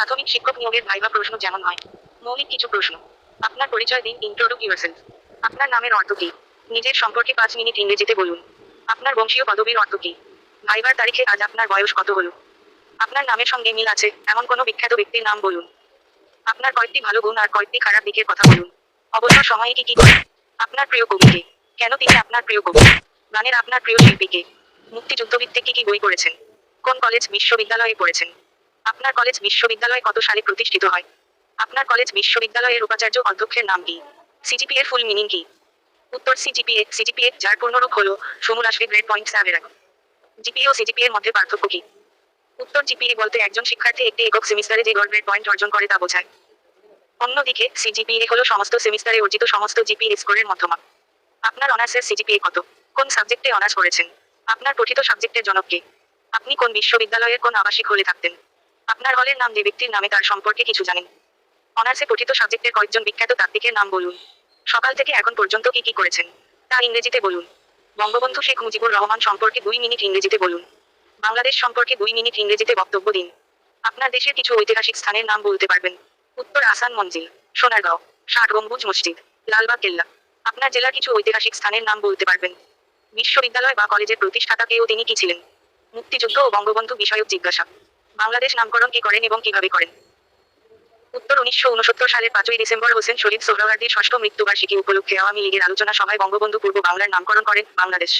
প্রাথমিক শিক্ষক নিয়োগের ভাইবা প্রশ্ন যেমন হয়, মৌলিক কিছু প্রশ্ন। আপনার পরিচয় দিন ইন্ট্রোডুক ইউরসেলফ আপনার নামের অর্থ কি? নিজের সম্পর্কে পাঁচ মিনিট ইংরেজিতে বলুন। আপনার বংশীয় পদবীর অর্থ কি? ভাইবার তারিখে আজ আপনার বয়স কত হলো? আপনার নামের সঙ্গে মিল আছে, এমন কোনো বিখ্যাত ব্যক্তির নাম বলুন। আপনার কয়েকটি ভালো গুণ আর কয়েকটি খারাপ দিকের কথা বলুন। অবসর সময়ে কি কি করেন আপনার প্রিয় কবিকে। কেন তিনি আপনার প্রিয় কবি? গানের আপনার প্রিয় শিল্পীকে। মুক্তিযুদ্ধভিত্তিক কি কি বই করেছেন কোন কলেজ, বিশ্ববিদ্যালয়ে পড়েছেন? আপনার কলেজ বিশ্ববিদ্যালয় কত সালে প্রতিষ্ঠিত হয়? আপনার কলেজ বিশ্ববিদ্যালয়ের উপাচার্য অধ্যক্ষের নাম কি? সিজিপি এর ফুল মিনিং কি? উত্তর সিজিপিএ সিজিপিএ যার পূর্ণরূপ হল সমূল আসবে গ্রেড পয়েন্ট অ্যাভারেজ জিপিএ ও সিজিপি এর মধ্যে পার্থক্য কি? উত্তর জিপিএ বলতে একজন শিক্ষার্থী একটি একক সেমিস্টারে যে গড় গ্রেড পয়েন্ট অর্জন করে তা বোঝায়। অন্যদিকে সিজিপিএ হলো সমস্ত সেমিস্টারে অর্জিত সমস্ত জিপিএ স্কোরের মধ্যমা। আপনার অনার্সের সিজিপিএ কত? কোন সাবজেক্টে অনার্স করেছেন? আপনার পঠিত সাবজেক্টের জনক কে? আপনি কোন বিশ্ববিদ্যালয়ের কোন আবাসিক হলে থাকতেন? আপনার হলের নাম যে ব্যক্তির নামে তার সম্পর্কে কিছু জানেন অনার্সে পঠিত সাবজেক্টের কয়েকজন বিখ্যাত তাত্ত্বিকের নাম বলুন। সকাল থেকে এখন পর্যন্ত কি কি করেছেন? তা ইংরেজিতে বলুন। বঙ্গবন্ধু শেখ মুজিবুর রহমান সম্পর্কে দুই মিনিট ইংরেজিতে বলুন। বাংলাদেশ সম্পর্কে দুই মিনিট ইংরেজিতে বক্তব্য দিন। আপনার দেশের কিছু ঐতিহাসিক স্থানের নাম বলতে পারবেন। উত্তর আসান মঞ্জিল, সোনারগাঁও, ষাট গম্বুজ মসজিদ, লালবাগ কেল্লা। আপনার জেলার কিছু ঐতিহাসিক স্থানের নাম বলতে পারবেন। বিশ্ববিদ্যালয় বা কলেজের প্রতিষ্ঠাতা কেউ তিনি কি ছিলেন? মুক্তিযুদ্ধ ও বঙ্গবন্ধু বিষয়ক জিজ্ঞাসা। বাংলাদেশ নামকরণ কি করেন এবং কীভাবে করেন? উত্তর উনিশশো উনসত্তর সালের পাঁচই ডিসেম্বর হোসেন শহীদ সোহরাওয়ার্দীর ষষ্ঠ মৃত্যুবার্ষিকী উপলক্ষে আওয়ামী লীগের আলোচনা সভায় বঙ্গবন্ধু পূর্ব বাংলার নামকরণ করেন বাংলাদেশ।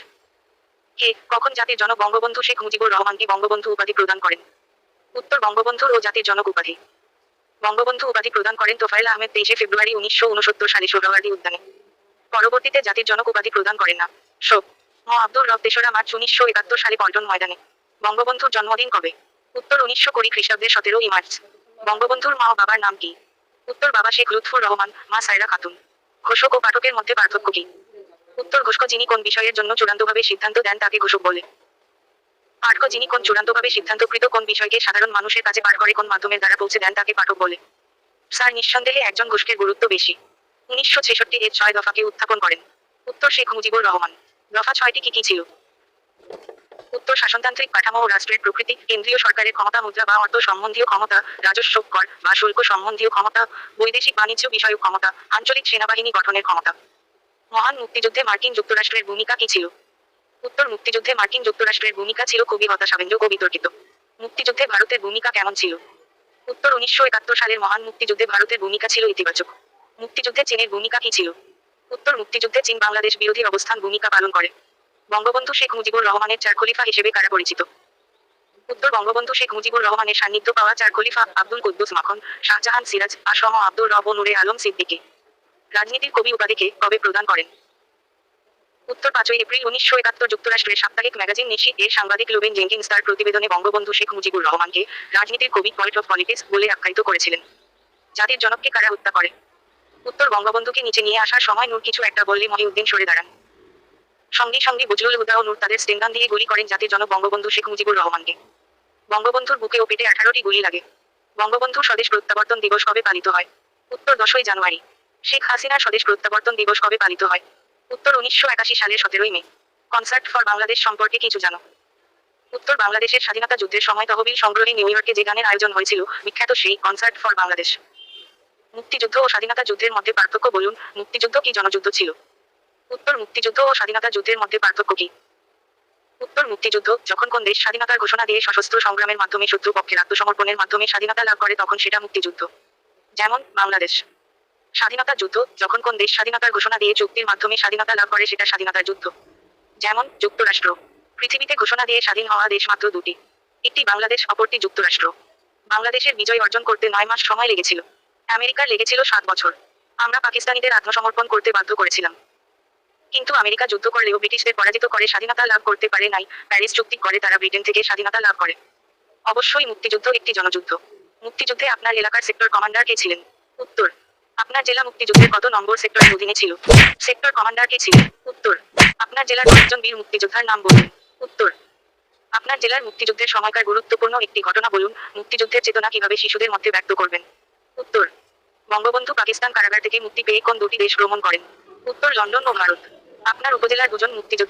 কে? কখন জাতির জনক বঙ্গবন্ধু শেখ মুজিবুর রহমানকে বঙ্গবন্ধু উপাধি প্রদান করেন? উত্তর বঙ্গবন্ধুর ও জাতির জনক উপাধি। বঙ্গবন্ধু উপাধি প্রদান করেন তোফায়েল আহমেদ তেইশে ফেব্রুয়ারি উনিশশো উনসত্তর সালে সোহরাওয়ার্দী উদ্যানে। পরবর্তীতে জাতির জনক উপাধি প্রদান করেন না। শোক ম. আব্দুল রব তেসরা মার্চ উনিশশো একাত্তর সালে পল্টন ময়দানে। বঙ্গবন্ধুর জন্মদিন কবে? উত্তর উনিশশো কুড়ি খ্রিস্টাব্দের সতেরোই মার্চ। বঙ্গবন্ধুর মা ও বাবার নাম কি? উত্তর বাবা শেখ লুৎফুর রহমান, মা সায়রা খাতুন। ঘোষক ও পাঠকের মধ্যে পার্থক্য কি? উত্তর ঘোষক যিনি কোন বিষয়ের জন্য চূড়ান্তভাবে সিদ্ধান্ত দেন তাকে ঘোষক বলে। পাঠক যিনি কোন চূড়ান্তভাবে সিদ্ধান্তকৃত কোন বিষয়কে সাধারণ মানুষের কাছে পাঠ করে কোন মাধ্যমের দ্বারা পৌঁছে দেন তাকে পাঠক বলে। স্যার, নিঃসন্দেহে একজন ঘোষকের গুরুত্ব বেশি। উনিশশো ছেষট্টি এর ছয় দফাকে উত্থাপন করেন। উত্তর শেখ মুজিবুর রহমান। দফা ছয়টি কি কি ছিল? উত্তর শাসনতান্ত্রিক কাঠামো ও রাষ্ট্রের প্রকৃতি, কেন্দ্রীয় সরকারের ক্ষমতা, মুদ্রা বা অর্থ সম্বন্ধীয় ক্ষমতা, রাজস্ব কর বা শুল্ক সম্বন্ধীয় ক্ষমতা, বৈদেশিক বাণিজ্য বিষয়ক ক্ষমতা, আঞ্চলিক সেনাবাহিনী গঠনের ক্ষমতা। মহান মুক্তিযুদ্ধে মার্কিন যুক্তরাষ্ট্রের ভূমিকা কি ছিল? উত্তর, মুক্তিযুদ্ধে মার্কিন যুক্তরাষ্ট্রের ভূমিকা ছিল খুবই হতাশাব্যঞ্জক ও বিতর্কিত। মুক্তিযুদ্ধে ভারতের ভূমিকা কেমন ছিল? উত্তর, উনিশশো একাত্তর সালের মহান মুক্তিযুদ্ধে ভারতের ভূমিকা ছিল ইতিবাচক। মুক্তিযুদ্ধে চীনের ভূমিকা কি ছিল? উত্তর, মুক্তিযুদ্ধে চীন বাংলাদেশ বিরোধী অবস্থান ভূমিকা পালন করে। বঙ্গবন্ধু শেখ মুজিবুর রহমানের চার খলিফা হিসেবে কারা পরিচিত? উত্তর বঙ্গবন্ধু শেখ মুজিবুর রহমানের সান্নিধ্য পাওয়া চার খলিফা আব্দুল কুদ্দুস মাখন, শাহজাহান সিরাজ আসম আব্দুর রব নুরে আলম সিদ্দিকী। রাজনীতির কবি উপাধিকে কবে প্রদান করেন? উত্তর পাঁচই এপ্রিল উনিশশো একাত্তর যুক্তরাষ্ট্রের সাপ্তাহিক ম্যাগাজিন নিশি এর সাংবাদিক লুবেন জেঙ্কিন্স তার প্রতিবেদনে বঙ্গবন্ধু শেখ মুজিবুর রহমানকে রাজনীতির কবি পয়েন্ট অফ পলিটিক্স বলে আখ্যায়িত করেছিলেন। জাতির জনককে কারা হত্যা করে? উত্তর বঙ্গবন্ধুকে নিচে নিয়ে আসার সময় নূর কিছু একটা বললে মহিউদ্দিন সরে দাঁড়ান। সঙ্গে সঙ্গে বজলুল হুদা ও নূর তাদের স্টেনগান দিয়ে গুলি করেন জাতির জন বঙ্গবন্ধু শেখ মুজিবুর রহমানকে। বঙ্গবন্ধুর বুকে ও পেটে আঠারোটি গুলি লাগে। বঙ্গবন্ধুর স্বদেশ প্রত্যাবর্তন দিবস কবে পালিত হয়? উত্তর দশই জানুয়ারি। শেখ হাসিনার স্বদেশ প্রত্যাবর্তন দিবস কবে পালিত হয়? উত্তর উনিশশো একাশি সালের সতেরোই মে। কনসার্ট ফর বাংলাদেশ সম্পর্কে কিছু জানো? উত্তর বাংলাদেশের স্বাধীনতা যুদ্ধের সময় তহবিল সংগ্রহে নিউ ইয়র্কে যে গানের আয়োজন হয়েছিল, বিখ্যাত সেই কনসার্ট ফর বাংলাদেশ। মুক্তিযুদ্ধ ও স্বাধীনতা যুদ্ধের মধ্যে পার্থক্য বলুন, মুক্তিযুদ্ধ কি জনযুদ্ধ ছিল? উত্তর মুক্তিযুদ্ধ ও স্বাধীনতা যুদ্ধের মধ্যে পার্থক্য কি? উত্তর মুক্তিযুদ্ধ, যখন কোন দেশ স্বাধীনতার ঘোষণা দিয়ে সশস্ত্র সংগ্রামের মাধ্যমে শত্রু পক্ষের আত্মসমর্পণের মাধ্যমে স্বাধীনতা লাভ করে, তখন সেটা মুক্তিযুদ্ধ। যেমন বাংলাদেশ। স্বাধীনতা যুদ্ধ, যখন কোন দেশ স্বাধীনতার ঘোষণা দিয়ে চুক্তির মাধ্যমে স্বাধীনতা লাভ করে, সেটা স্বাধীনতার যুদ্ধ। যেমন যুক্তরাষ্ট্র। পৃথিবীতে ঘোষণা দিয়ে স্বাধীন হওয়া দেশ মাত্র দুটি। একটি বাংলাদেশ, অপরটি যুক্তরাষ্ট্র। বাংলাদেশের বিজয় অর্জন করতে নয় মাস সময় লেগেছিল। আমেরিকার লেগেছিল সাত বছর। আমরা পাকিস্তানিদের আত্মসমর্পণ করতে বাধ্য করেছিলাম। কিন্তু আমেরিকা যুদ্ধ করলেও ব্রিটিশদের পরাজিত করে, স্বাধীনতা লাভ করতে পারে নাই। প্যারিস চুক্তি করে তারা ব্রিটেন থেকে স্বাধীনতা লাভ করে। অবশ্যই মুক্তিযুদ্ধ একটি জনযুদ্ধ। মুক্তিযুদ্ধে আপনার এলাকার সেক্টর কমান্ডার কে ছিলেন? উত্তর। আপনার জেলা মুক্তিযুদ্ধের কত নম্বর সেক্টরের অধীনে ছিল? সেক্টর কমান্ডার কে ছিলেন? উত্তর। আপনার জেলার কয়েকজন বীর মুক্তিযোদ্ধার নাম বলুন। উত্তর। আপনার জেলার মুক্তিযুদ্ধের সময়কার গুরুত্বপূর্ণ একটি ঘটনা বলুন, মুক্তিযুদ্ধের চেতনা কীভাবে শিশুদের মধ্যে ব্যক্ত করবেন? উত্তর। বঙ্গবন্ধু পাকিস্তান কারাগার থেকে মুক্তি পেয়ে কোন দুটি দেশ ভ্রমণ করেন? উত্তর, লন্ডন ও ভারত। আপনার উপজেলার দুজন মুক্তিযোদ্ধা